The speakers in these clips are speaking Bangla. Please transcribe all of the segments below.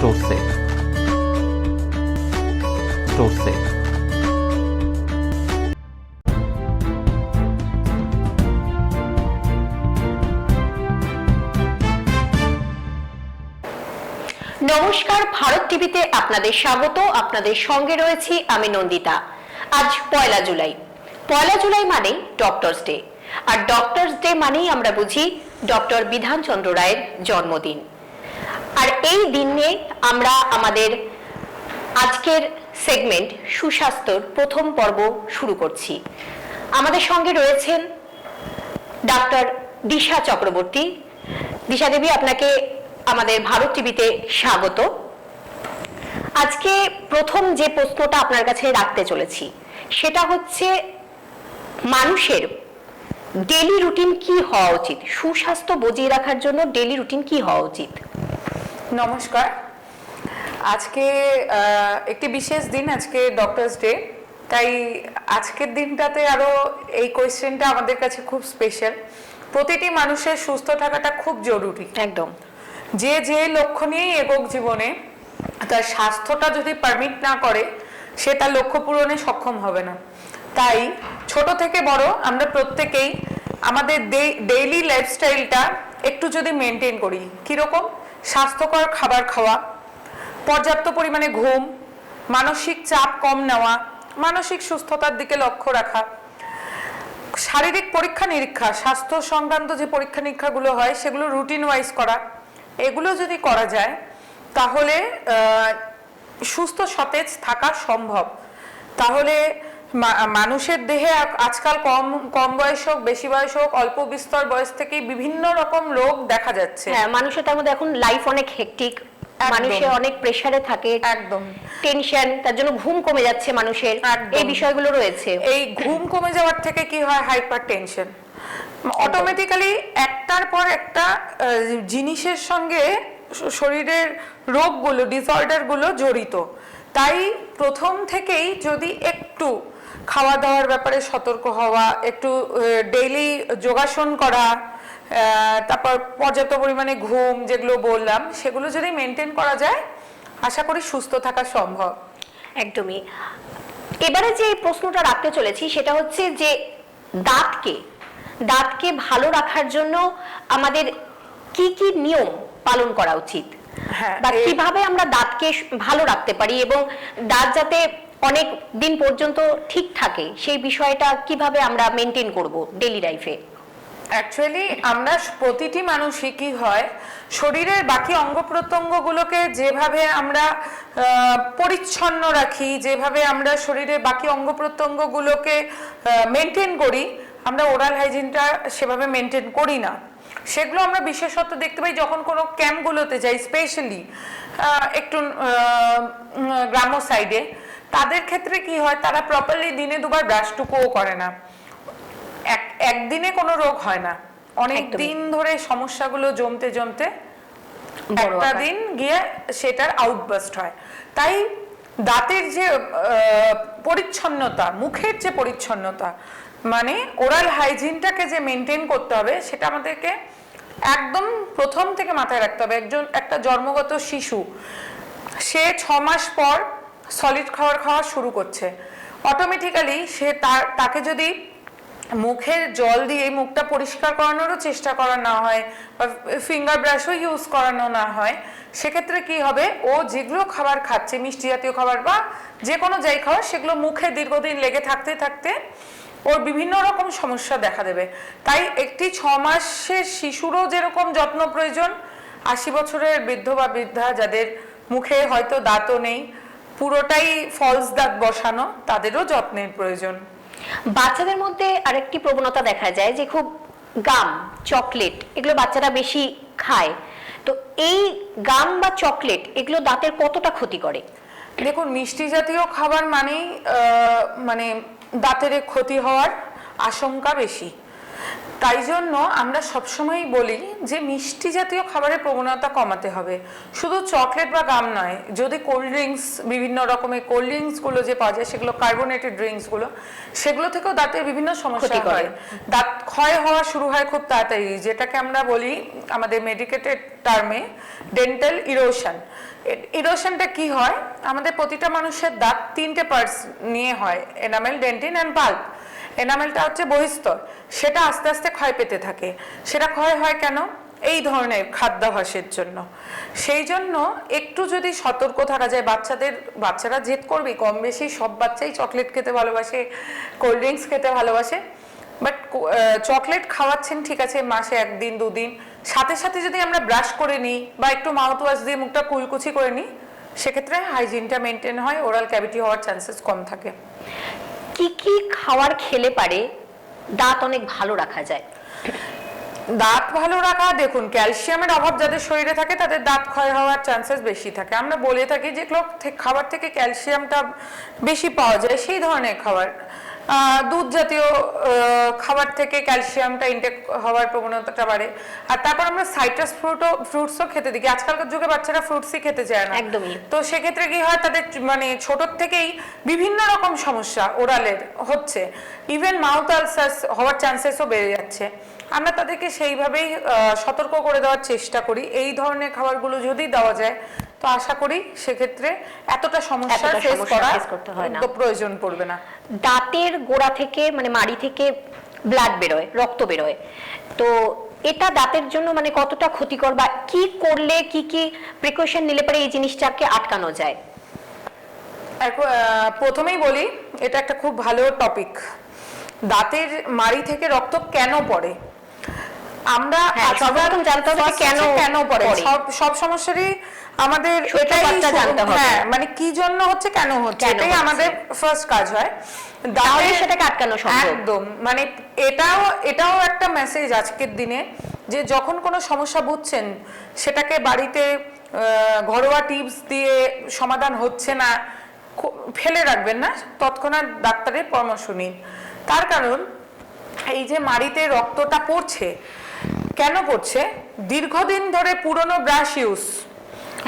torce torce নমস্কার, ভারত টিভিতে আপনাদের স্বাগত। আপনাদের সঙ্গে রয়েছি আমি নন্দিতা। আজ পয়লা জুলাই। পয়লা জুলাই মানে ডক্টরস ডে আর ডক্টরস ডে মানেই আমরা বুঝি ডক্টর বিধানচন্দ্র রায়ের জন্মদিন। আর এই দিনে আমরা আমাদের আজকের সেগমেন্ট সুস্বাস্থ্যর প্রথম পর্ব শুরু করছি। আমাদের সঙ্গে রয়েছেন ডাক্তার দিশা চক্রবর্তী। দিশা দেবী, আপনাকে আমাদের ভারত টিভিতে স্বাগত। আজকে প্রথম যে প্রশ্নটা আপনার কাছে রাখতে চলেছি, সেটা হচ্ছে মানুষের ডেলি রুটিন কি হওয়া উচিত? সুস্বাস্থ্য বজিয়ে রাখার জন্য ডেলি রুটিন কি হওয়া উচিত? নমস্কার। আজকে একটি বিশেষ দিন আজকে ডক্টরস ডে তাই আজকের দিনটাতে আরও এই কোয়েশ্চেনটা আমাদের কাছে খুব স্পেশাল প্রতিটি মানুষের সুস্থ থাকাটা খুব জরুরি। একদম। যে যে লক্ষ্য নিয়েই এগোক জীবনে তার স্বাস্থ্যটা যদি পারমিট না করে সে তার লক্ষ্য পূরণে সক্ষম হবে না। তাই ছোট থেকে বড় আমরা প্রত্যেকেই আমাদের ডেইলি লাইফস্টাইলটা একটু যদি মেনটেন করি কীরকম? স্বাস্থ্যকর খাবার খাওয়া, পর্যাপ্ত পরিমাণে ঘুম, মানসিক চাপ কম নেওয়া, মানসিক সুস্থতার দিকে লক্ষ্য রাখা, শারীরিক পরীক্ষা নিরীক্ষা, স্বাস্থ্য সংক্রান্ত যে পরীক্ষা নিরীক্ষাগুলো হয় সেগুলো রুটিন ওয়াইজ করা। এগুলো যদি করা যায়, তাহলে সুস্থ সতেজ থাকা সম্ভব। তাহলে মানুষের দেহে আজকাল কম কম বয়স হোক বেশি বয়স হোক অল্প বিস্তর বয়স থেকেই বিভিন্ন রকম রোগ দেখা যাচ্ছে। হ্যাঁ মানুষের তার মধ্যে এখন লাইফ অনেক হেকটিক। মানুষের অনেক প্রেসারে থাকে। একদম। টেনশন তার জন্য ঘুম কমে যাচ্ছে মানুষের। এই বিষয়গুলো রয়েছে। এই ঘুম কমে যাওয়ার থেকে কি হয়? হাইপার টেনশন অটোমেটিক্যালি একটার পর একটা জিনিসের সঙ্গে শরীরের রোগগুলো ডিসঅর্ডারগুলো জড়িত। তাই প্রথম থেকেই যদি একটু খাওয়া দাওয়ার ব্যাপারে সতর্ক হওয়া একটু ডেইলি যোগাসন করা তারপর পর্যাপ্ত পরিমাণে ঘুম যেগুলো বললাম সেগুলো যদি মেনটেন করা যায় আশা করি সুস্থ থাকা সম্ভব। একদমই। এবারে যে প্রশ্নটা রাখতে চলেছি সেটা হচ্ছে যে দাঁতকে দাঁতকে ভালো রাখার জন্য আমাদের কি কি নিয়ম পালন করা উচিত? হ্যাঁ, বা কীভাবে আমরা দাঁতকে ভালো রাখতে পারি এবং দাঁত যাতে অনেক দিন পর্যন্ত ঠিক থাকে, সেই বিষয়টা কীভাবে আমরা মেনটেন করব ডেলি লাইফে অ্যাকচুয়ালি আমরা প্রতিটি মানুষই কি হয়, শরীরের বাকি অঙ্গ প্রত্যঙ্গগুলোকে যেভাবে আমরা পরিচ্ছন্ন রাখি, যেভাবে আমরা শরীরের বাকি অঙ্গ প্রত্যঙ্গগুলোকে মেনটেন করি, আমরা ওরাল হাইজিনটা সেভাবে মেনটেন করি না। সেগুলো আমরা বিশেষত দেখতে পাই যখন কোনো ক্যাম্পগুলোতে যাই স্পেশালি একটু গ্রাম্য সাইডে তাদের ক্ষেত্রে কি হয় তারা প্রপারলি দিনে দুবার ব্রাশটুকুও করে না। এক একদিনে কোনো রোগ হয় না। অনেক দিন ধরে সমস্যাগুলো জমতে জমতে একটা দিন গিয়ে সেটার আউটবাস্ট হয়। তাই দাঁতের যে পরিচ্ছন্নতা মুখের যে পরিচ্ছন্নতা মানে ওরাল হাইজিনটাকে যে মেনটেন করতে হবে সেটা আমাদেরকে একদম প্রথম থেকে মাথায় রাখতে হবে। একজন একটা জন্মগত শিশু সে ছ মাস পর সলিড খাবার খাওয়া শুরু করছে। অটোমেটিক্যালি সে তার, তাকে যদি মুখের জল দিয়ে মুখটা পরিষ্কার করানোরও চেষ্টা করা না হয় বা ফিঙ্গার ব্রাশও ইউজ করানো না হয়, সেক্ষেত্রে কি হবে? ও যেগুলো খাবার খাচ্ছে, মিষ্টি জাতীয় খাবার বা যে কোনো যাই খাবার সেগুলো মুখে দীর্ঘদিন লেগে থাকতে থাকতে ওর বিভিন্ন রকম সমস্যা দেখা দেবে। তাই একটি ছ মাসের শিশুরও যেরকম যত্ন প্রয়োজন, আশি বছরের বৃদ্ধ বা বৃদ্ধা যাদের মুখে হয়তো দাঁতও নেই পুরোটাই ফলস দাঁত বসানো তাদেরও যত্নের প্রয়োজন। বাচ্চাদের মধ্যে আরেকটি প্রবণতা দেখা যায় যে খুব গাম চকলেট এগুলো বাচ্চারা বেশি খায়। তো এই গাম বা চকলেট এগুলো দাঁতের কতটা ক্ষতি করে? দেখুন মিষ্টি জাতীয় খাবার মানেই মানে দাঁতের ক্ষতি হওয়ার আশঙ্কা বেশি। তাই জন্য আমরা সবসময়ই বলি যে মিষ্টি জাতীয় খাবারের প্রবণতা কমাতে হবে। শুধু চকলেট বা গাম নয় যদি কোল্ড ড্রিঙ্কস বিভিন্ন রকমের কোল্ড ড্রিঙ্কসগুলো যে পাওয়া যায় সেগুলো কার্বোনেটেড ড্রিঙ্কসগুলো সেগুলো থেকেও দাঁতের বিভিন্ন সমস্যা হয়। দাঁত ক্ষয় হওয়া শুরু হয় খুব তাড়াতাড়ি যেটাকে আমরা বলি আমাদের মেডিকেটেড টার্মে ডেন্টাল ইরোশন ইরোশনটা কি হয়? আমাদের প্রতিটা মানুষের দাঁত তিনটে পার্টস নিয়ে হয় এনামেল ডেন্টিন অ্যান্ড পাল্প এনামেলটা হচ্ছে বহিস্তর। সেটা আস্তে আস্তে ক্ষয় পেতে থাকে। সেটা ক্ষয় হয় কেন? এই ধরনের খাদ্যাভাসের জন্য। সেই জন্য একটু যদি সতর্ক থাকা যায়, বাচ্চাদের, বাচ্চারা জেদ করবে কম বেশি সব বাচ্চাই চকলেট খেতে ভালোবাসে কোল্ড ড্রিঙ্কস খেতে ভালোবাসে। বাট চকলেট খাওয়াচ্ছেন, ঠিক আছে, মাসে একদিন, দুদিন। সাথে সাথে যদি আমরা ব্রাশ করে নিই বা একটু মাউথ ওয়াশ দিয়ে মুখটা কুলকুচি করে নিই, সেক্ষেত্রে হাইজিনটা মেনটেন হয় ওরাল ক্যাভিটি হওয়ার চান্সেস কম থাকে। কি কি খাবার খেলে পারে? দাঁত অনেক ভালো রাখা যায়। দাঁত ভালো রাখা, দেখুন, ক্যালসিয়ামের অভাব যাদের শরীরে থাকে, তাদের দাঁত ক্ষয় হওয়ার চান্সেস বেশি থাকে। আমরা বলে থাকি যেগুলো খাবার থেকে ক্যালসিয়ামটা বেশি পাওয়া যায়, সেই ধরনের খাবার। দুধ জাতীয় খাবার থেকে ক্যালসিয়ামটা ইনটেক হওয়ার প্রবণতাটা বাড়ে। আর তারপর আমরা সাইট্রাস ফ্রুটও ফ্রুটসও খেতে দিই আজকালকার যুগে বাচ্চারা ফ্রুটসই খেতে চায় না। একদমই। তো সেক্ষেত্রে কি হয় তাদের মানে ছোট থেকেই বিভিন্ন রকম সমস্যা ওরালের হচ্ছে। ইভেন মাউথ আলসার্স হওয়ার চান্সেসও বেড়ে যাচ্ছে। আমরা তাদেরকে সেইভাবেই সতর্ক করে দেওয়ার চেষ্টা করি। এই ধরনের খাবারগুলো যদি দেওয়া যায় তো আশা করি সেক্ষেত্রে এতটা সমস্যা ফেস করা করতে হয় না। প্রয়োজন পড়বে না। দাঁতের গোড়া থেকে মানে মাড়ি থেকে ব্লাড বেরোয় রক্ত বেরোয়। তো এটা দাঁতের জন্য মানে কতটা ক্ষতিকর বা কি করলে কি কি প্রিকশন নিলে পরে এই জিনিসটাকে আটকানো যায়? প্রথমেই বলি এটা একটা খুব ভালো টপিক দাঁতের মাড়ি থেকে রক্ত কেন পড়ে? আমরা হ্যাঁ, কেন কেন পড়ে। সব সমস্যারই আমাদের এটাই জানতে হবে। হ্যাঁ মানে কি জন্য হচ্ছে কেন হচ্ছে এটাই আমাদের ফার্স্ট কাজ হয়। তাহলে সেটাকে আটকানো সম্ভব। একদম মানে এটাও এটাও একটা মেসেজ আজকের দিনে যে যখন কোনো সমস্যা বুঝছেন সেটাকে বাড়িতে ঘরোয়া টিপস দিয়ে সমাধান হচ্ছে না ফেলে রাখবেন না তৎক্ষণাৎ ডাক্তারের পরামর্শ নিন। তার কারণ এই যে মাড়িতে রক্তটা পড়ছে কেন পড়ছে? দীর্ঘদিন ধরে পুরনো ব্রাশ ইউজ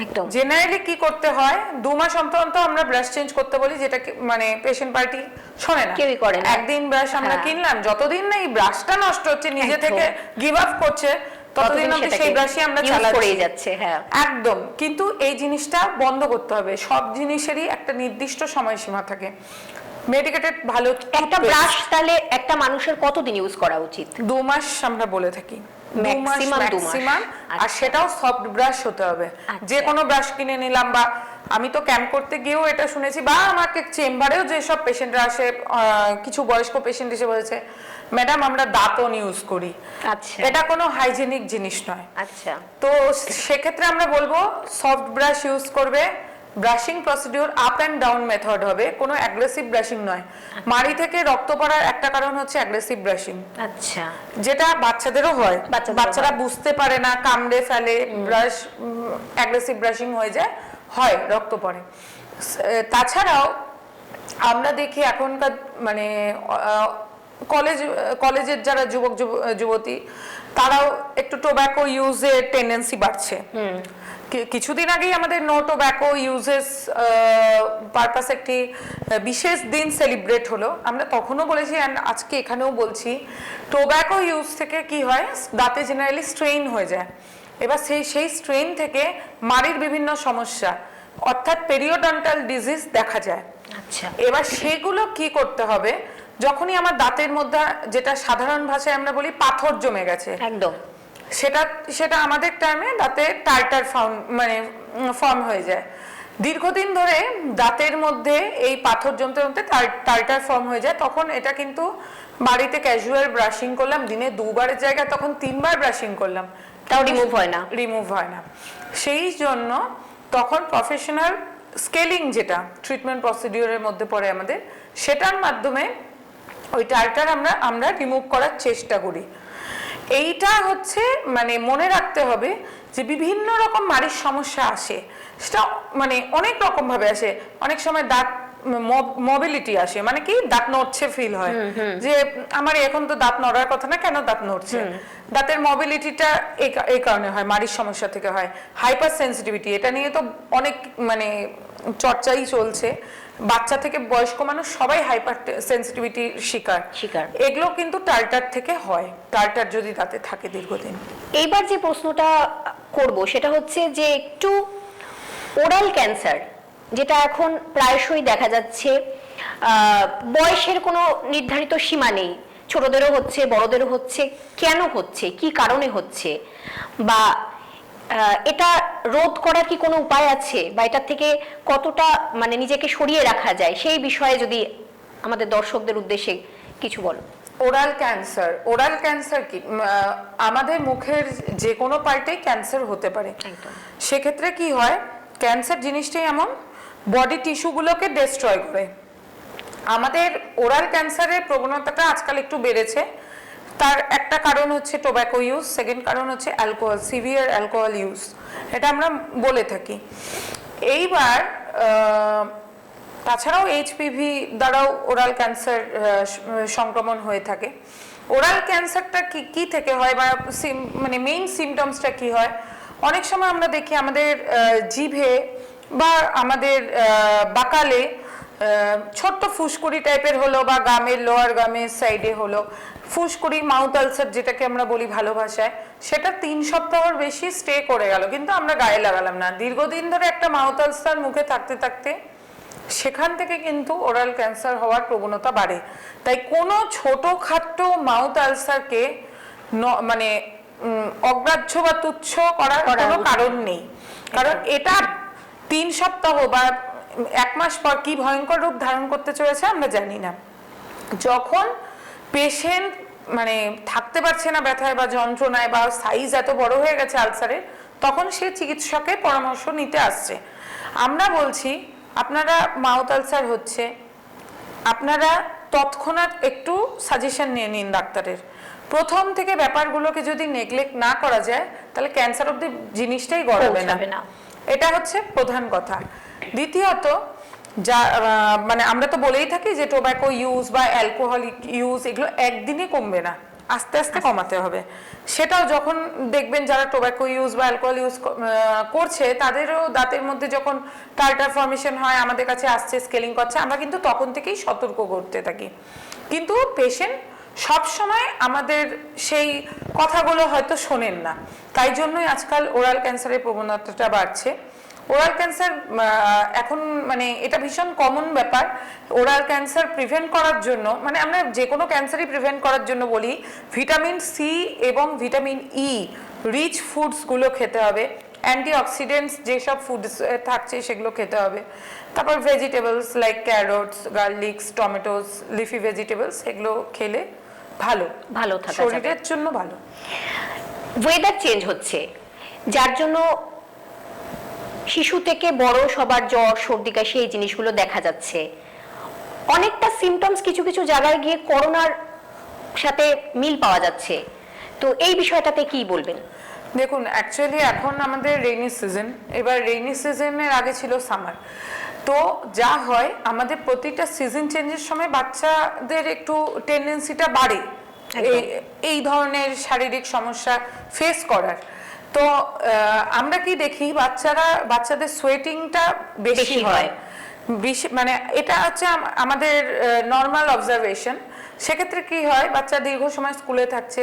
একদম। জেনারেলি কি করতে হয়? দু মাস অন্তর অন্তর আমরা ব্রাশ চেঞ্জ করতে বলি যেটা মানে পেশেন্ট পার্টি শোনে না। কেউই করে না। একদিন ব্রাশ আমরা হ্যাঁ। কিনলাম যতদিন না এই ব্রাশটা নষ্ট হচ্ছে নিজে থেকে গিভ আপ করছে ততদিন অব্দি সেই ব্রাশই আমরা চালাতে চালাচ্ছি। যাচ্ছে হ্যাঁ। একদম। কিন্তু এই জিনিসটা বন্ধ করতে হবে। সব জিনিসেরই একটা নির্দিষ্ট সময়সীমা থাকে। মেডিকেটেড ভালো একটা ব্রাশ তাহলে একটা মানুষের কতদিন ইউজ করা উচিত? দু মাস আমরা বলে থাকি। ম্যাক্সিমাম আর আচ্ছা। সেটাও সফট ব্রাশ হতে হবে। আচ্ছা। যে কোনো ব্রাশ কিনে নিলাম বা আমি তো ক্যাম্প করতে গিয়েও এটা শুনেছি বা আমাকে চেম্বারেও যেসব পেশেন্টরা আসে কিছু বয়স্ক পেশেন্ট এসে বলেছে ম্যাডাম আমরা দাঁতন ইউজ করি। আচ্ছা। এটা কোনো হাইজেনিক জিনিস নয়। আচ্ছা। তো সেক্ষেত্রে আমরা বলব সফট ব্রাশ ইউজ করবে। Brushing procedure up and down method হবে। কোনো অ্যাগ্রেসিভ ব্রাশিং নয়। মাড়ি থেকে রক্ত পড়ার একটা কারণ হচ্ছে অ্যাগ্রেসিভ ব্রাশিং আচ্ছা। যেটা বাচ্চাদেরও হয়। বাচ্চারা বুঝতে পারে না কামড়ে ফেলে ব্রাশ অ্যাগ্রেসিভ ব্রাশিং হয়ে যায় হয় রক্ত পড়ে। তাছাড়াও আমরা দেখি এখনকার মানে কলেজ কলেজের যারা যুবক যুব- যুবতী তারাও একটু টোব্যাকো ইউজের টেন্ডেন্সি বাড়ছে। কিছুদিন আগেই আমাদের নো টোব্যাকো ইউজেস পারপাস একটি বিশেষ দিন সেলিব্রেট হলো। আমরা তখনও বলেছি অ্যান্ড আজকে এখানেও বলছি টোব্যাকো ইউজ থেকে কি হয়? দাঁতে জেনারেলি স্ট্রেইন হয়ে যায়। এবার সেই সেই স্ট্রেইন থেকে মাড়ির বিভিন্ন সমস্যা অর্থাৎ পেরিওডন্টাল ডিজিজ দেখা যায়। আচ্ছা। এবার সেগুলো কি করতে হবে? যখনই আমার দাঁতের মধ্যে যেটা সাধারণ ভাষায় আমরা বলি পাথর জমে গেছে। একদম। সেটা সেটা আমাদের টার্মে দাঁতে টার্টার ফর্ম মানে ফর্ম হয়ে যায়। দীর্ঘদিন ধরে দাঁতের মধ্যে এই পাথর জমতে জমতে টার্টার ফর্ম হয়ে যায়। তখন এটা কিন্তু বাড়িতে ক্যাজুয়াল ব্রাশিং করলাম। দিনে দুবারের জায়গায় তখন তিনবার ব্রাশিং করলাম। তাও রিমুভ হয় না। রিমুভ হয় না। সেই জন্য তখন প্রফেশনাল স্কেলিং যেটা ট্রিটমেন্ট প্রসিডিওরের মধ্যে পড়ে আমাদের সেটার মাধ্যমে ওই টার্টার আমরা আমরা রিমুভ করার চেষ্টা করি। এইটা হচ্ছে মানে মনে রাখতে হবে যে বিভিন্ন রকম মাড়ির সমস্যা আসে। সেটা মানে অনেক রকম ভাবে আসে। অনেক সময় দাঁত মোবিলিটি আসে। মানে কি? দাঁত নড়ছে ফিল হয়। যে আমার এখন তো দাঁত নড়ার কথা না কেন দাঁত নড়ছে? দাঁতের মোবিলিটিটা এই কারণে হয় মাড়ির সমস্যা থেকে হয়। হাইপার সেন্সিটিভিটি এটা নিয়ে তো অনেক মানে চর্চাই চলছে। বাচ্চা থেকে বয়স্ক মানুষ সবাই হাইপার সেন্সিটিভিটির শিকার। শিকার। এগুলো কিন্তু টার্টার থেকে হয়। টার্টার যদি তাতে থাকে দীর্ঘদিন। এইবার যে প্রশ্নটা করব সেটা হচ্ছে যে একটু ওরাল ক্যান্সার যেটা এখন প্রায়শই দেখা যাচ্ছে বয়সের কোনো নির্ধারিত সীমা নেই। ছোটদেরও হচ্ছে বড়দেরও হচ্ছে কেন হচ্ছে কি কারণে হচ্ছে? বা এটা রোধ করার কি কোনো উপায় আছে? বা এটার থেকে কতটা মানে নিজেকে সরিয়ে রাখা যায়? সেই বিষয়ে যদি আমাদের দর্শকদের উদ্দেশ্যে কিছু বলো। ওরাল ক্যান্সার ওরাল ক্যান্সার কি? আমাদের মুখের যে কোনো পার্টেই ক্যান্সার হতে পারে। সেক্ষেত্রে কি হয়? ক্যান্সার জিনিসটাই এমন বডি টিস্যুগুলোকে ডিস্ট্রয় করে। আমাদের ওরাল ক্যান্সারের প্রবণতাটা আজকাল একটু বেড়েছে। তার একটা কারণ হচ্ছে টোব্যাকো ইউজ সেকেন্ড কারণ হচ্ছে অ্যালকোহল সিভিয়ার অ্যালকোহল ইউজ এটা আমরা বলে থাকি। এইবার তাছাড়াও এইচপিভি দ্বারাও ওরাল ক্যান্সার সংক্রমণ হয়ে থাকে। ওরাল ক্যান্সারটা কি কি থেকে হয় বা মানে মেইন সিমটমসটা কি হয়? অনেক সময় আমরা দেখি আমাদের জিভে বা আমাদের বাকালে ছোট্ট ফুসকুড়ি টাইপের হলো বা গামের লোয়ার গামের সাইডে হলো। ফুসকুড়ি মাউথ আলসার যেটাকে আমরা বলি ভালো ভাষায় সেটা তিন সপ্তাহর বেশি স্টে করে গেল। কিন্তু আমরা গায়ে লাগালাম না। দীর্ঘদিন ধরে একটা মাউথ আলসার মুখে থাকতে থাকতে সেখান থেকে কিন্তু ওরাল ক্যান্সার হওয়ার প্রবণতা বাড়ে। তাই কোনো ছোটখাটো মাউথ আলসারকে মানে অগ্রাহ্য বা তুচ্ছ করার কোনো কারণ নেই। কারণ এটা তিন সপ্তাহ বা এক মাস পর কি ভয়ঙ্কর রূপ ধারণ করতে চলেছে আমরা জানি না। যখন পেশেন্ট মানে থাকতে পারছে না ব্যথায় বা যন্ত্রণায় বা সাইজ এত বড় হয়ে গেছে আলসারের তখন সে চিকিৎসকের পরামর্শ নিতে আসছে। আমরা বলছি আপনারা মাউথ আলসার হচ্ছে আপনারা তৎক্ষণাৎ একটু সাজেশন নিয়ে নিন ডাক্তারের। প্রথম থেকে ব্যাপারগুলোকে যদি নেগলেক্ট না করা যায় তাহলে ক্যান্সার অব্দি জিনিসটাই গড়াবে না। এটা হচ্ছে প্রধান কথা। দ্বিতীয়ত, যা মানে আমরা তো বলেই থাকি যে টোব্যাকো ইউজ বা অ্যালকোহলিক ইউজ এগুলো একদিনে কমবে না, আস্তে আস্তে কমাতে হবে। সেটাও যখন দেখবেন যারা টোব্যাকো ইউজ বা অ্যালকোহল ইউজ করছে, তাদেরও দাঁতের মধ্যে যখন টার্টার ফর্মেশন হয়, আমাদের কাছে আসছে স্কেলিং করছে, আমরা কিন্তু তখন থেকেই সতর্ক করতে থাকি। কিন্তু পেশেন্ট সব সময় আমাদের সেই কথাগুলো হয়তো শোনেন না। তাই জন্যই আজকাল ওরাল ক্যান্সারের প্রবণতাটা বাড়ছে। ওরাল ক্যান্সার এখন মানে এটা ভীষণ কমন ব্যাপার। ওরাল ক্যান্সার প্রিভেন্ট করার জন্য মানে আমরা যে কোনো ক্যান্সারই প্রিভেন্ট করার জন্য বলি ভিটামিন সি এবং ভিটামিন ই রিচ ফুডসগুলো খেতে হবে। অ্যান্টিঅক্সিডেন্টস যেসব ফুডস থাকছে সেগুলো খেতে হবে। তারপর vegetables like carrots garlics tomatoes leafy vegetables এগুলো খেলে ভালো। ভালো থাকা শরীরের জন্য ভালো। ওয়েদার চেঞ্জ হচ্ছে। যার জন্য শিশু থেকে বড় সবার জ্বর সর্দি কাশি এই জিনিসগুলো দেখা যাচ্ছে। অনেকটা সিমটমস কিছু কিছু জায়গায় গিয়ে করোনার সাথে মিল পাওয়া যাচ্ছে। তো এই বিষয়টাতে কি বলবেন? দেখুন অ্যাকচুয়ালি এখন আমাদের রেইনি সিজন এবার রেইনি সিজনের আগে ছিল সামার তো যা হয় আমাদের প্রতিটা সিজন চেঞ্জের সময় বাচ্চাদের একটু টেন্ডেন্সিটা বাড়ে। এই- এই ধরনের শারীরিক সমস্যা ফেস করার। তো আমরা কি দেখি বাচ্চারা বাচ্চাদের সোয়েটিংটা বেশি হয়। মানে এটা হচ্ছে আমাদের নর্মাল অবজারভেশন সেক্ষেত্রে কি হয় বাচ্চা দীর্ঘ সময় স্কুলে থাকছে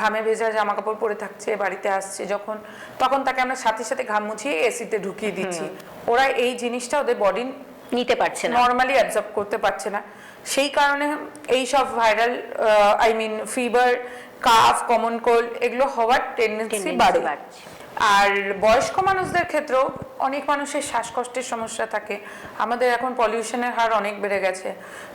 ঘামে ভেজা জামা কাপড় পরে থাকছে বাড়িতে আসছে যখন তখন তাকে আমরা সাথে সাথে ঘাম মুছিয়ে এসিতে ঢুকিয়ে দিচ্ছি। ওরা এই জিনিসটা ওদের বডি নিতে পারছে না। নর্মালি অ্যাবজর্ব করতে পারছে না। সেই কারণে এই সব viral I mean fever cough common cold এগুলো হওয়ার টেন্ডেন্সি বাড়ে। আর বয়স্ক মানুষদের ক্ষেত্রেও অনেক মানুষের শ্বাসকষ্টের সমস্যা থাকে। আমাদের এখন পলিউশনের হার অনেক বেড়ে গেছে।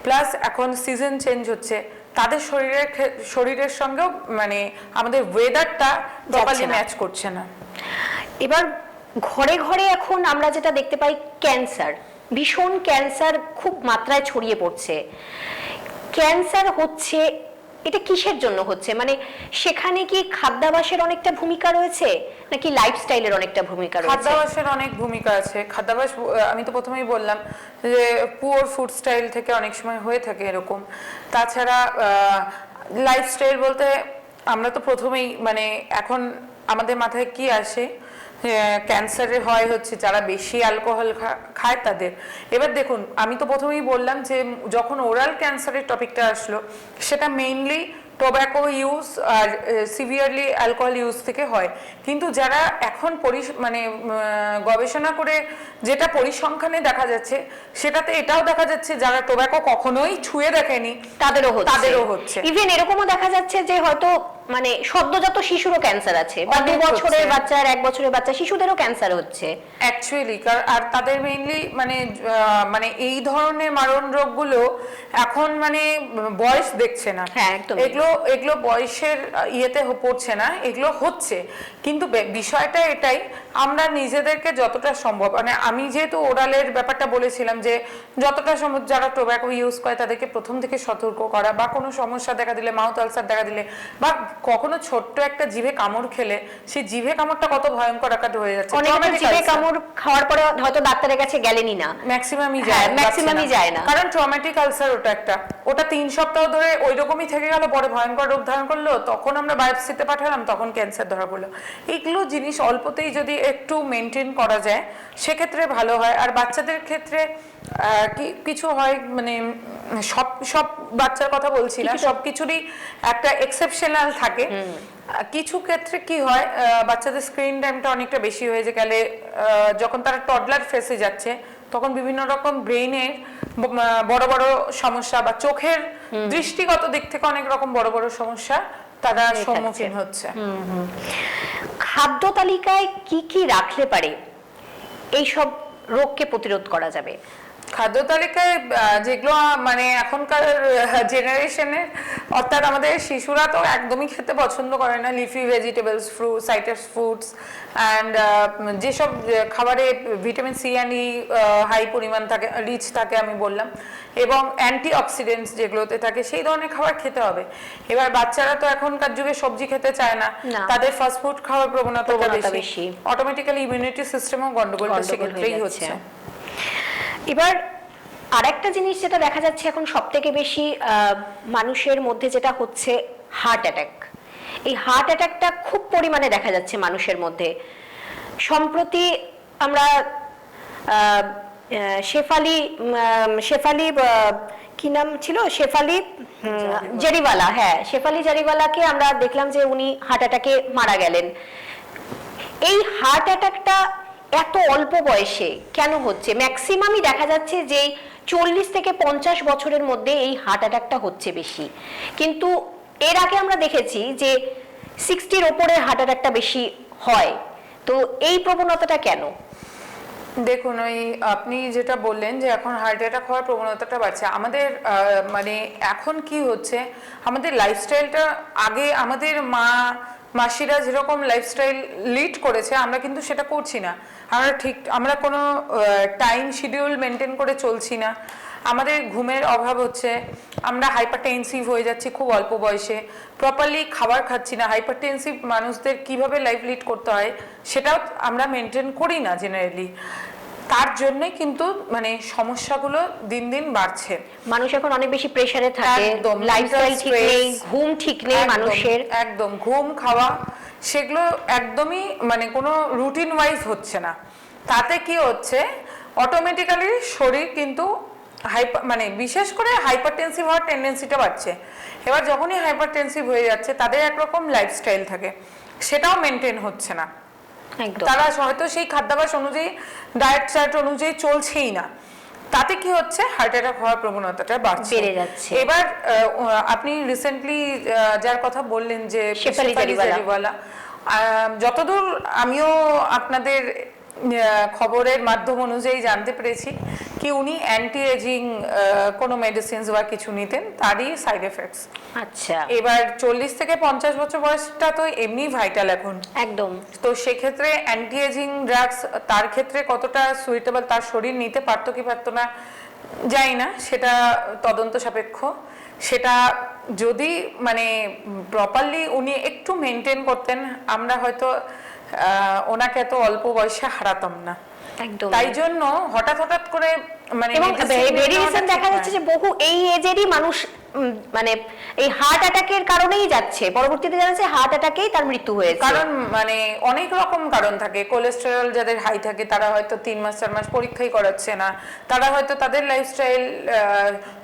প্লাস এখন সিজন চেঞ্জ হচ্ছে। তাদের শরীরের শরীরের সঙ্গেও মানে আমাদের ওয়েদারটা প্রপারলি ম্যাচ করছে না। এবার ঘরে ঘরে এখন আমরা যেটা দেখতে পাই ক্যান্সার ভীষণ ক্যান্সার খুব মাত্রায় ছড়িয়ে পড়ছে। ক্যান্সার হচ্ছে এটা কিসের জন্য হচ্ছে? মানে সেখানে কি খাদ্যাভাসের অনেকটা ভূমিকা রয়েছে? নাকি লাইফস্টাইলের অনেকটা ভূমিকা রয়েছে? খাদ্যাভ্যাসের অনেক ভূমিকা আছে। খাদ্যাভ্যাস আহ, আমি তো প্রথমেই বললাম যে পুয়ার ফুড স্টাইল থেকে অনেক সময় হয়ে থাকে এরকম। তাছাড়া লাইফস্টাইল বলতে আমরা তো প্রথমেই মানে এখন আমাদের মাথায় কি আসে? ক্যান্সারের হয় হচ্ছে, যারা বেশি অ্যালকোহল খায় তাদের। এবার দেখুন, আমি তো প্রথমেই বললাম যে, যখন ওরাল ক্যান্সারের টপিকটা আসলো, সেটা মেইনলি টোব্যাকো ইউজ আর সিভিয়ারলি অ্যালকোহল ইউজ থেকে হয় কিন্তু যারা এখন পরি মানে গবেষণা করে যেটা পরিসংখ্যানে দেখা যাচ্ছে সেটাতে এটাও দেখা যাচ্ছে যারা টোব্যাকো কখনোই ছুঁয়ে দেখেনি তাদেরও হচ্ছে তাদেরও হচ্ছে। ইভেন এরকমও দেখা যাচ্ছে যে হয়তো মানে সদ্যজাত শিশুরও ক্যান্সার আছে বা দু বছরের হচ্ছে। বাচ্চা আর এক বছরের বাচ্চা শিশুদেরও ক্যান্সার হচ্ছে অ্যাকচুয়ালি আর তাদের মেইনলি মানে মানে এই ধরনের মারণ রোগগুলো এখন মানে বয়স দেখছে না হ্যাঁ, একদমই। এগুলো এগুলো এগুলো বয়সের ইয়েতে পড়ছে না এগুলো হচ্ছে। কিন্তু বিষয়টা এটাই আমরা নিজেদেরকে যতটা সম্ভব মানে আমি যেহেতু ওরালের ব্যাপারটা বলেছিলাম যে যতটা সম্ভব যারা টোব্যাকো ইউজ করে তাদেরকে প্রথম থেকে সতর্ক করা বা কোনো সমস্যা দেখা দিলে মাউথ আলসার দেখা দিলে বা কখনো ছোট্ট একটা জিভে কামড় খেলে সেই জিভে কামড়টা কত ভয়ঙ্কর আকার হয়ে যাচ্ছে। অনেকে জিভে কামড় খাওয়ার পরে হয়তো ডাক্তারের কাছে গেলেনই না। ম্যাক্সিমামই যায় maximum-ই যায় না। কারণ ট্রমাটিক আলসার ওটা একটা ওটা তিন সপ্তাহ ধরে ওই রকমই থেকে গেল পরে ভয়ঙ্কর রূপ ধারণ করল তখন আমরা বায়োপসিতে পাঠালাম তখন ক্যান্সার ধরা পড়ল। এইগুলো জিনিস অল্পতেই যদি একটু মেনটেন করা যায় সেক্ষেত্রে ভালো হয়। আর বাচ্চাদের ক্ষেত্রে কিছু হয় মানে সব সব বাচ্চার কথা বলছি না সব কিছুরই একটা এক্সেপশনাল থাকে। কিছু ক্ষেত্রে কি হয় বাচ্চাদের স্ক্রিন টাইমটা অনেকটা বেশি হয়ে গেলে যখন তারা টডলার ফেসে যাচ্ছে তখন বিভিন্ন রকম ব্রেনের বড় বড় সমস্যা বা চোখের দৃষ্টিগত দিক থেকে অনেক রকম বড় বড় সমস্যা তারা। সম্মুখীন হচ্ছে। খাদ্য তালিকায় কি কি রাখলে পারে? এই সব রোগকে প্রতিরোধ করা যাবে। খাদ্য তালিকায় যেগুলো মানে এখনকার জেনারেশনের অর্থাৎ আমাদের শিশুরা তো একদমই খেতে পছন্দ করে না leafy vegetables fruit citrus foods and যেসব খাবারে vitamin C and E high পরিমাণ থাকে রিচ থাকে আমি বললাম এবং অ্যান্টি অক্সিডেন্টস যেগুলোতে থাকে সেই ধরনের খাবার খেতে হবে এবার বাচ্চারা তো এখনকার যুগে সবজি খেতে চায় না। তাদের ফাস্ট ফুড খাওয়ার প্রবণতা বেশি। অটোমেটিক্যালি ইমিউনিটি সিস্টেমও গন্ডগোল সেক্ষেত্রেই হচ্ছে এবার আরেকটা জিনিস যেটা দেখা যাচ্ছে এখন সব থেকে বেশি মানুষের মধ্যে যেটা হচ্ছে হার্ট অ্যাটাক এই হার্ট অ্যাটাকটা খুব পরিমাণে দেখা যাচ্ছে মানুষের মধ্যে। সম্প্রতি আমরা শেফালি শেফালি কি নাম ছিল? শেফালি জারিওয়ালা। হ্যাঁ শেফালি জারিওয়ালাকে আমরা দেখলাম যে উনি হার্ট অ্যাটাকে মারা গেলেন। এই হার্ট অ্যাটাকটা এত অল্প বয়সে কেন হচ্ছে? ম্যাক্সিমামই দেখা যাচ্ছে যে চল্লিশ থেকে পঞ্চাশ বছরের মধ্যে এই হার্ট অ্যাটাকটা হচ্ছে বেশি। কিন্তু এর আগে আমরা দেখেছি যে সিক্সটির ওপরে হার্ট অ্যাটাকটা বেশি হয়। তো এই প্রবণতাটা কেন? দেখুন, ওই আপনি যেটা বললেন যে এখন হার্ট অ্যাটাক হওয়ার প্রবণতাটা বাড়ছে, আমাদের মানে এখন কি হচ্ছে, আমাদের লাইফস্টাইলটা আগে আমাদের মা, মাসিরা যেরকম লাইফস্টাইল লিড করেছে, আমরা কিন্তু সেটা করছি না। আমরা ঠিক আমরা কোনো টাইম শিডিউল মেনটেন করে চলছি না। আমাদের ঘুমের অভাব হচ্ছে আমরা হাইপারটেনসিভ হয়ে যাচ্ছি খুব অল্প বয়সে। প্রপারলি খাবার খাচ্ছি না। হাইপারটেনসিভ মানুষদের কীভাবে লাইফ লিড করতে হয় সেটাও আমরা মেনটেন করি না জেনারেলি তার জন্যই কিন্তু মানে সমস্যাগুলো দিন দিন বাড়ছে। মানুষ এখন অনেক বেশি প্রেসারে থাকে। একদম, লাইফস্টাইল ঠিক নেই ঘুম ঠিক নেই মানুষের। একদম ঘুম খাওয়া সেগুলো একদমই মানে কোনো রুটিন ওয়াইজ হচ্ছে না। তাতে কি হচ্ছে? অটোমেটিক্যালি শরীর কিন্তু হাইপার মানে বিশেষ করে হাইপারটেনসিভ হওয়ার টেন্ডেন্সিটা বাড়ছে। এবার যখনই হাইপারটেনসিভ হয়ে যাচ্ছে তাদের একরকম লাইফস্টাইল থাকে। সেটাও মেনটেন হচ্ছে না। তারা হয়তো সেই খাদ্যাভ্যাস অনুযায়ী ডায়েট চার্ট অনুযায়ী চলছেই না। তাতে কি হচ্ছে হার্ট অ্যাটাক হওয়ার প্রবণতাটা বাড়ছে বেড়ে যাচ্ছে। এবার আপনি রিসেন্টলি যার কথা বললেন যে শেফালি জারিওয়ালা। যতদূর আমিও আপনাদের খবরের মাধ্যম অনুযায়ী জানতে পেরেছি কি উনি অ্যান্টি এজিং কোনো মেডিসিনস বা কিছু নিতেন তারই সাইড এফেক্টস আচ্ছা। এবার চল্লিশ থেকে পঞ্চাশ বছর বয়সটা তো এমনি ভাইটাল এখন। একদম। তো সেক্ষেত্রে অ্যান্টি এজিং ড্রাগস তার ক্ষেত্রে কতটা সুইটেবল তার শরীর নিতে পারতো কি পারতো না জানি না সেটা তদন্ত সাপেক্ষ। সেটা যদি মানে প্রপারলি উনি একটু মেনটেন করতেন আমরা হয়তো ওনাকে এত অল্প বয়সে হারাতাম না। তাই জন্য হঠাৎ হঠাৎ করে মানে এবং দেখা যাচ্ছে যে বহু এই এজেরই মানুষ মানে এই হার্ট অ্যাটাকের কারণেই যাচ্ছে। পরবর্তীতে জানা যাচ্ছে হার্ট অ্যাটাকেই তার মৃত্যু হয়েছে। কারণ মানে অনেক রকম কারণ থাকে। কোলেস্টেরল যাদের হাই থাকে তারা হয়তো তিন মাস চার মাস পরীক্ষাই করাচ্ছে না। তারা হয়তো তাদের লাইফস্টাইল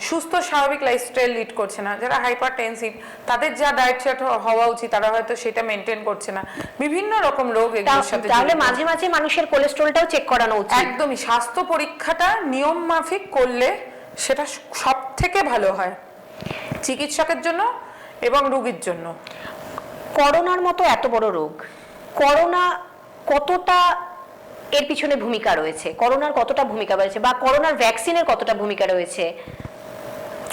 সুস্থ স্বাভাবিক লাইফস্টাইল লিড করছে না। যারা হাইপার টেনসিভ তাদের যা ডায়েট চার্ট হওয়া উচিত তারা হয়তো সেটা মেনটেন করছে না। বিভিন্ন রকম রোগ এগুলোর সাথে তাহলে মাঝে মাঝে মানুষের কোলেস্ট্রলটাও চেক করানো উচিত। একদমই। স্বাস্থ্য পরীক্ষাটা নিয়ম মাফিক করলে সেটা সব থেকে ভালো হয়। চিকিৎসকের জন্য এবং রুগীর জন্য। করোনার মতো এত বড় রোগ করোনা কতটা এর পিছনে ভূমিকা রয়েছে? করোনার কতটা ভূমিকা রয়েছে? বা করোনার ভ্যাকসিনের কতটা ভূমিকা রয়েছে?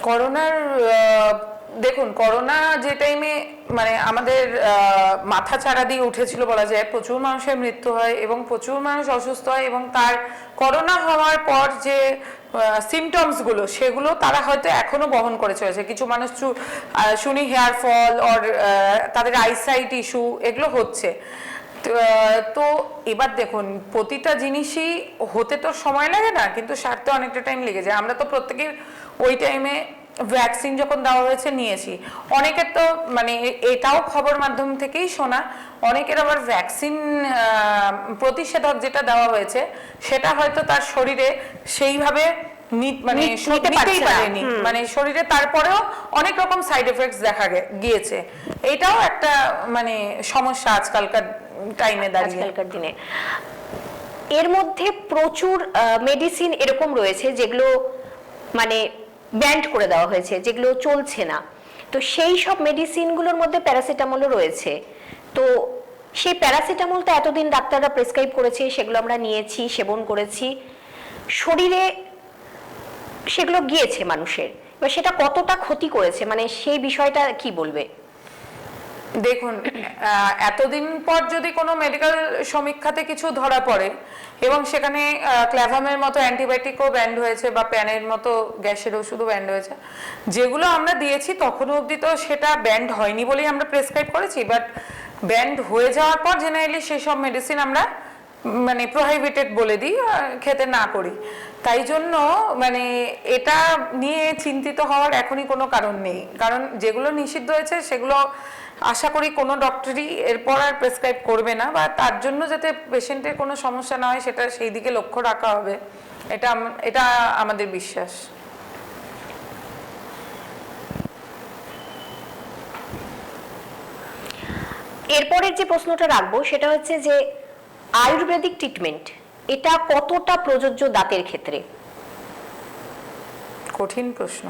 করোনার দেখুন করোনা যে টাইমে মানে আমাদের মাথা চাড়া দিয়ে উঠেছিল বলা যায় প্রচুর মানুষের মৃত্যু হয় এবং প্রচুর মানুষ অসুস্থ হয় এবং তার করোনা হওয়ার পর যে সিমটমসগুলো সেগুলো তারা হয়তো এখনও বহন করে চলেছে। কিছু মানুষ শুনি হেয়ার ফল অর তাদের আইসাইট ইস্যু এগুলো হচ্ছে। তো, এবার দেখুন প্রতিটা জিনিসই হতে তো সময় লাগে না কিন্তু সারতে অনেকটা টাইম লেগে যায়। আমরা তো প্রত্যেকে ওই টাইমে ভ্যাকসিন যখন দেওয়া হয়েছে নিয়েছি। অনেকের তো মানে এটাও খবর মাধ্যম থেকেই শোনা। অনেকের আবার ভ্যাকসিন প্রতিষেধক যেটা দেওয়া হয়েছে সেটা হয়তো তার শরীরে সেইভাবে মানে নিতেই পারেনি। মানে শরীরে তারপরেও অনেক রকম সাইড এফেক্টস দেখা গিয়েছে। এটাও একটা মানে সমস্যা আজকালকার টাইমে দাঁড়িয়ে। আজকালকার দিনে। এর মধ্যে প্রচুর মেডিসিন এরকম রয়েছে যেগুলো মানে ব্যান্ড করে দেওয়া হয়েছে, যেগুলো চলছে না। তো সেই সব মেডিসিনগুলোর মধ্যে প্যারাসিটামলও রয়েছে। তো সেই প্যারাসিটামল তো এতদিন ডাক্তাররা প্রেসক্রাইব করেছে, সেগুলো আমরা নিয়েছি, সেবন করেছি। শরীরে সেগুলো গিয়েছে মানুষের। এবার সেটা কতটা ক্ষতি করেছে মানে সেই বিষয়টা কি বলবে? দেখুন এতদিন পর যদি কোনো মেডিকেল সমীক্ষাতে কিছু ধরা পড়ে, এবং সেখানে ক্ল্যাভামের মতো অ্যান্টিবায়োটিকও ব্যান্ড হয়েছে বা প্যানের মতো গ্যাসের ওষুধও ব্যান্ড হয়েছে, যেগুলো আমরা দিয়েছি তখনও অবধি তো সেটা ব্যান্ড হয়নি বলেই আমরা প্রেসক্রাইব করেছি বাট ব্যান্ড হয়ে যাওয়ার পর জেনারেলি সেই সব মেডিসিন আমরা মানে প্রোহাইবিটেড বলে দিই খেতে না করি। তাই জন্য মানে এটা নিয়ে চিন্তিত হওয়ার এখনই কোনো কারণ নেই। কারণ যেগুলো নিষিদ্ধ হয়েছে সেগুলো আশা করি কোনো ডক্টরই এরপর আর প্রেসক্রাইব করবে না বা তার জন্য যাতে পেশেন্টের কোনো সমস্যা না হয় সেটা সেই দিকে লক্ষ্য রাখা হবে। এটা এটা আমাদের বিশ্বাস। এরপরের যে প্রশ্নটা রাখব সেটা হচ্ছে যে আয়ুর্বেদিক ট্রিটমেন্ট এটা কতটা প্রযোজ্য দাঁতের ক্ষেত্রে? কঠিন প্রশ্ন।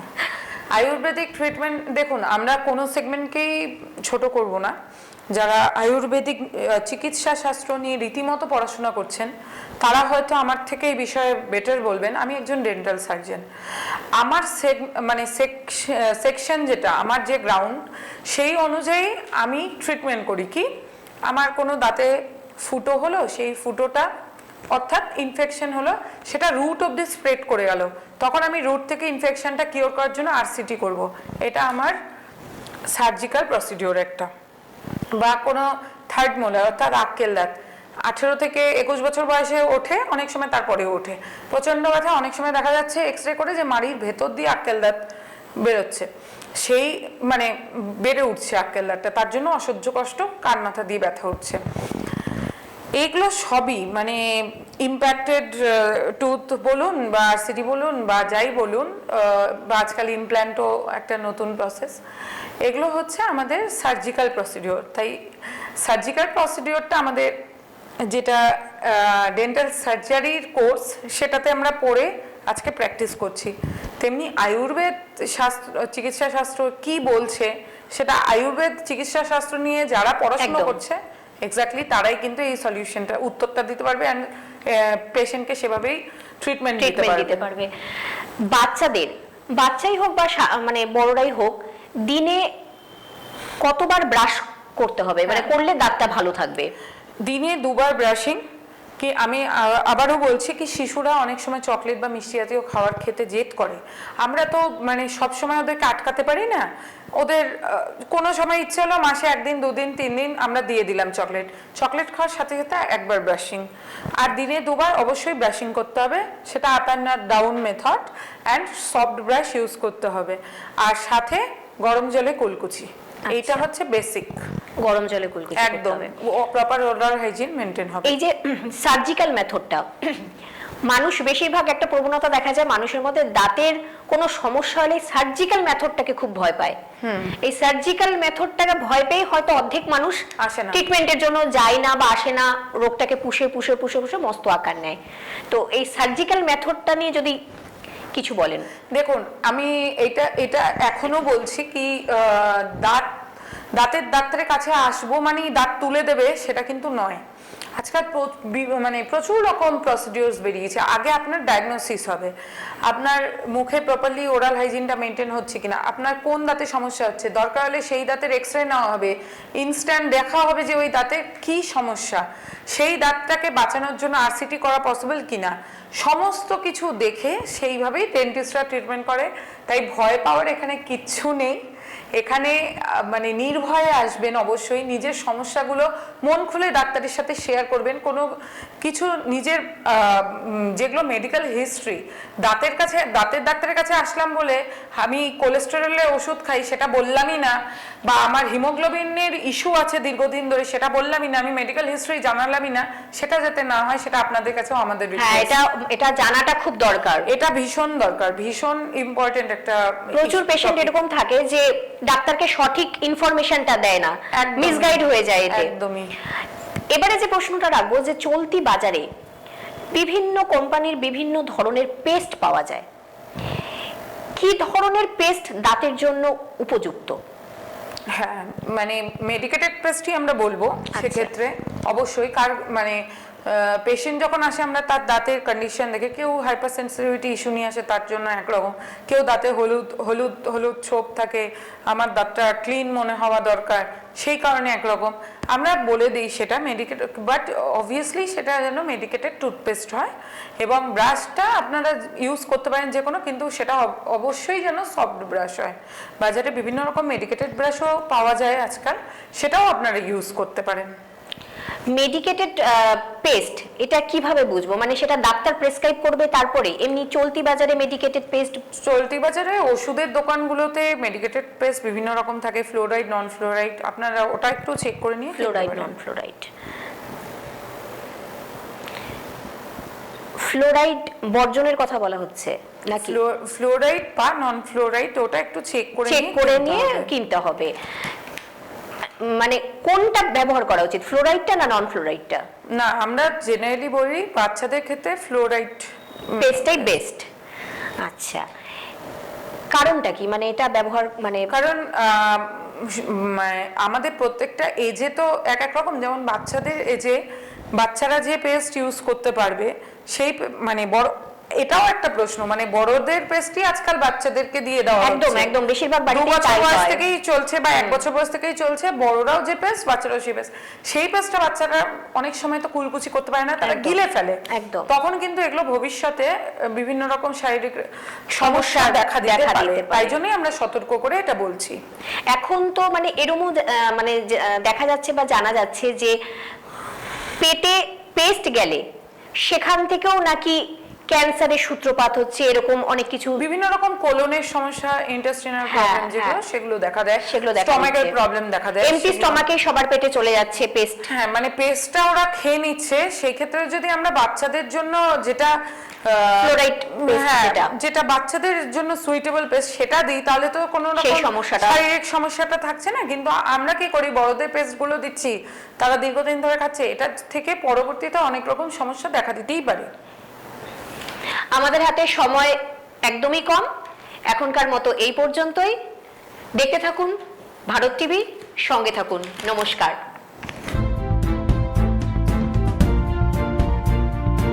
আয়ুর্বেদিক ট্রিটমেন্ট দেখুন, আমরা কোনো সেগমেন্টকেই ছোট করব না। যারা আয়ুর্বেদিক চিকিৎসা শাস্ত্র নিয়ে রীতিমতো পড়াশোনা করছেন, তারা হয়তো আমার থেকে এই বিষয়ে বেটার বলবেন। আমি একজন ডেন্টাল সার্জন আমার seg- মানে সেকশন যেটা, আমার যে গ্রাউন্ড সেই অনুযায়ী আমি ট্রিটমেন্ট করি কি? আমার কোনো দাঁতে ফুটো হলো, সেই ফুটোটা অর্থাৎ ইনফেকশন হলো, সেটা রুট অব দি স্প্রেড করে গেল। তখন আমি রুট থেকে ইনফেকশনটা কিওর করার জন্য আরসিটি করব। এটা আমার সার্জিক্যাল প্রসিডিওর একটা। বা কোনো থার্ড মোলার অর্থাৎ আক্কেল দাঁত আঠেরো থেকে একুশ বছর বয়সে ওঠে, অনেক সময় তারপরেও ওঠে। প্রচণ্ড ব্যথা, অনেক সময় দেখা যাচ্ছে এক্স রে করে যে মাড়ির ভেতর দিয়ে আক্কেল দাঁত বেরোচ্ছে। সেই মানে বেড়ে উঠছে আক্কেল দাঁতটা তার জন্য অসহ্য কষ্ট, কান মাথা দিয়ে ব্যথা উঠছে এইগুলো সবই মানে ইম্প্যাক্টেড টুথ বলুন বা আরসিটি বলুন বা যাই বলুন বা আজকাল ইমপ্ল্যান্টও একটা নতুন প্রসেস এগুলো হচ্ছে আমাদের সার্জিক্যাল প্রসিডিওর তাই সার্জিক্যাল প্রসিডিওরটা আমাদের যেটা ডেন্টাল সার্জারির কোর্স সেটাতে আমরা পড়ে আজকে প্র্যাকটিস করছি। তেমনি আয়ুর্বেদ শাস্ত্র চিকিৎসা শাস্ত্র কি বলছে সেটা আয়ুর্বেদ চিকিৎসা শাস্ত্র নিয়ে যারা পড়াশোনা করছে এক্স্যাক্টলি তারাই কিন্তু এই সলিউশনটা উত্তরটা দিতে পারবে। অ্যান্ড পেশেন্টকে সেভাবেই ট্রিটমেন্ট দিতে পারবে। বাচ্চাদের বাচ্চাই হোক বা মানে বড়রাই হোক দিনে কতবার ব্রাশ করতে হবে? মানে হ্যাঁ। করলে দাঁতটা ভালো থাকবে? দিনে দুবার ব্রাশিং কি আমি আবারও বলছি কি শিশুরা অনেক সময় চকলেট বা মিষ্টি জাতীয় খাবার খেতে জেদ করে। আমরা তো মানে সব সময় ওদেরকে আটকাতে পারি না। ওদের কোনো সময় ইচ্ছে হলো মাসে একদিন, দুদিন তিন দিন আমরা দিয়ে দিলাম চকলেট। চকলেট খাওয়ার সাথে সাথে একবার ব্রাশিং। আর দিনে দুবার অবশ্যই ব্রাশিং করতে হবে। সেটা up and down method, and soft brush use করতে হবে। আর সাথে গরম জলে কুলকুচি। এইটা হচ্ছে বেসিক গরম জলে কুলকুচি একদম। প্রপার ওরাল হাইজিন মেনটেন হবে। এই যে সার্জিক্যাল মেথডটা মানুষ বেশিরভাগ একটা প্রবণতা দেখা যায় মানুষের মধ্যে দাঁতের কোনো সমস্যা হলে সার্জিক্যাল মেথডটাকে খুব ভয় পায়। এই সার্জিক্যাল মেথডটাকে ভয় পেয়ে হয়তো অর্ধেক মানুষ আসে না। ট্রিটমেন্টের জন্য যায় না বা আসে না রোগটাকে পুষে পুষে পুষে পুষে মস্ত আকার নেয়। তো এই সার্জিক্যাল মেথডটা নিয়ে যদি কিছু বলেন। দেখুন, আমি এটা এটা এখনও বলছি কি দাঁত, দাঁতের ডাক্তারের কাছে আসব মানে দাঁত তুলে দেবে, সেটা কিন্তু নয়। আজকাল মানে প্রচুর রকম প্রসিডিওর্স বেরিয়েছে। আগে আপনার ডায়াগনোসিস হবে। আপনার মুখে প্রপারলি ওরাল হাইজিনটা মেনটেন হচ্ছে কিনা, আপনার কোন দাঁতে সমস্যা হচ্ছে, দরকার হলে সেই দাঁতের এক্স রে নেওয়া হবে ইনস্ট্যান্ট দেখা হবে যে ওই দাঁতে কি সমস্যা, সেই দাঁতটাকে বাঁচানোর জন্য আরসিটি করা পসিবল কিনা, সমস্ত কিছু দেখে সেইভাবেই ডেন্টিস্টরা ট্রিটমেন্ট করে। তাই ভয় পাওয়ার এখানে কিচ্ছু নেই। এখানে মানে নির্ভয়ে আসবেন অবশ্যই। নিজের সমস্যাগুলো মন খুলে ডাক্তারের সাথে শেয়ার করবেন। কোনো কিছু নিজের যেগুলো মেডিকেল হিস্ট্রি দাঁতের কাছে দাঁতের ডাক্তারের কাছে আসলাম বলে আমি কোলেস্টেরলের ওষুধ খাই সেটা বললামই না বা আমার হিমোগ্লোবিনের ইস্যু আছে দীর্ঘদিন ধরে সেটা বললামই না আমি মেডিকেল হিস্ট্রি জানালামই না সেটা যাতে না হয় সেটা আপনাদের কাছেও আমাদের হ্যাঁ এটা এটা জানাটা খুব দরকার। এটা ভীষণ দরকার ভীষণ ইম্পর্টেন্ট একটা প্রচুর পেশেন্ট এরকম থাকে যে ডাক্তারকে সঠিক ইনফরমেশনটা দেয় না মিসগাইড হয়ে যায় এতে। একদমই। এবারে যে প্রশ্নটা রাখব যে চলতি বাজারে বিভিন্ন কোম্পানির বিভিন্ন ধরনের পেস্ট পাওয়া যায়। কি ধরনের পেস্ট দাঁতের জন্য উপযুক্ত? হ্যাঁ মানে মেডিকেটেড পেস্টই আমরা বলব আচ্ছা। সেক্ষেত্রে অবশ্যই কার মানে পেশেন্ট যখন আসে, আমরা তার দাঁতের কন্ডিশন দেখে, কেউ হাইপার সেন্সিটিভিটি ইস্যু নিয়ে আসে, তার জন্য একরকম। কেউ দাঁতে হলুদ হলুদ হলুদ ছোপ থাকে, আমার দাঁতটা ক্লিন মনে হওয়া দরকার, সেই কারণে একরকম। আমরা বলে দিই সেটা মেডিকেট বাট অবভিয়াসলি সেটা যেন মেডিকেটেড টুথপেস্ট হয়, এবং ব্রাশটা আপনারা ইউজ করতে পারেন যে কোনো, কিন্তু সেটা অব- অবশ্যই যেন সফট ব্রাশ হয়। বাজারে বিভিন্ন রকম মেডিকেটেড ব্রাশও পাওয়া যায় আজকাল, সেটাও আপনারা ইউজ করতে পারেন। মেডিকেটেড পেস্ট এটা কীভাবে বুঝব? মানে সেটা ডাক্তার প্রেসক্রাইব করবে তারপরে? এমনি চলতি বাজারে মেডিকেটেড পেস্ট চলতি বাজারে ওষুধের দোকানগুলোতে মেডিকেটেড পেস্ট বিভিন্ন রকম থাকে ফ্লোরাইড নন ফ্লোরাইড আপনারা ওটা একটু চেক করে নিয়ে ফ্লোরাইড নন ফ্লোরাইড ফ্লোরাইড বর্জনের কথা বলা হচ্ছে নাকি? ফ্লো- ফ্লোরাইড বা নন ফ্লোরাইড ওটা একটু চেক করে চেক করে নিয়ে কিনতে হবে। মানে কোনটা ব্যবহার করা উচিত? ফ্লোরাইডটা না নন ফ্লোরাইডটা না আমরা জেনারেলি বলি বাচ্চাদের ক্ষেত্রে ফ্লোরাইড পেস্টটাই বেস্ট আচ্ছা। কারণটা কি? মানে এটা ব্যবহার মানে কারণ মানে আমাদের প্রত্যেকটা এজে তো এক এক রকম যেমন বাচ্চাদের এজে বাচ্চারা যে পেস্ট ইউজ করতে পারবে সেই মানে বড় এটাও একটা প্রশ্ন মানে বড়দের পেস্টই আজকাল বাচ্চাদেরকে দিয়ে দেওয়া একদম একদম বেশিরভাগ বাড়িতে বছর বয়স থেকেই চলছে বা এক বছর বয়স থেকেই চলছে বড়রাও যে পেস্ট বাচ্চারাও সেই পেস্ট। সেই পেস্টটা বাচ্চারা অনেক সময় তো কুলকুচি করতে পারে না তারা গিলে ফেলে। একদম। তখন কিন্তু এগুলো ভবিষ্যতে বিভিন্ন রকম শারীরিক সমস্যা দেখা দিতে পারে। তাই জন্যই আমরা সতর্ক করে এটা বলছি। এখন তো মানে এরমও মানে দেখা যাচ্ছে বা জানা যাচ্ছে যে পেটে পেস্ট গেলে সেখান থেকেও নাকি ক্যান্সারের সূত্রপাত হচ্ছে এরকম অনেক কিছু। বিভিন্ন রকম কোলনের সমস্যা ইন্টেস্টিনাল হ্যাঁ, প্রবলেম যেগুলো হ্যাঁ। সেগুলো দেখা দেয়। সেগুলো দেখা স্টমাকের প্রবলেম দেখা দেয় এমটি স্টমাকে সবার পেটে চলে যাচ্ছে পেস্ট হ্যাঁ মানে পেস্টটা ওরা খেয়ে নিচ্ছে সেই ক্ষেত্রে যদি আমরা বাচ্চাদের জন্য যেটা paste হ্যাঁ, যেটা। যেটা বাচ্চাদের জন্য সুইটেবল পেস্ট সেটা দিই তাহলে তো কোনো রকম সমস্যাটা- শারীরিক সমস্যাটা থাকছে না কিন্তু আমরা কি করি বড়দের পেস্টগুলো দিচ্ছি তারা দীর্ঘদিন ধরে খাচ্ছে এটা থেকে পরবর্তীতে অনেক রকম সমস্যা দেখা দিতেই পারে। আমাদের হাতে সময় একদমই কম। এখনকার মতো এই পর্যন্তই। দেখতে থাকুন ভারত টিভি, সঙ্গে থাকুন। নমস্কার।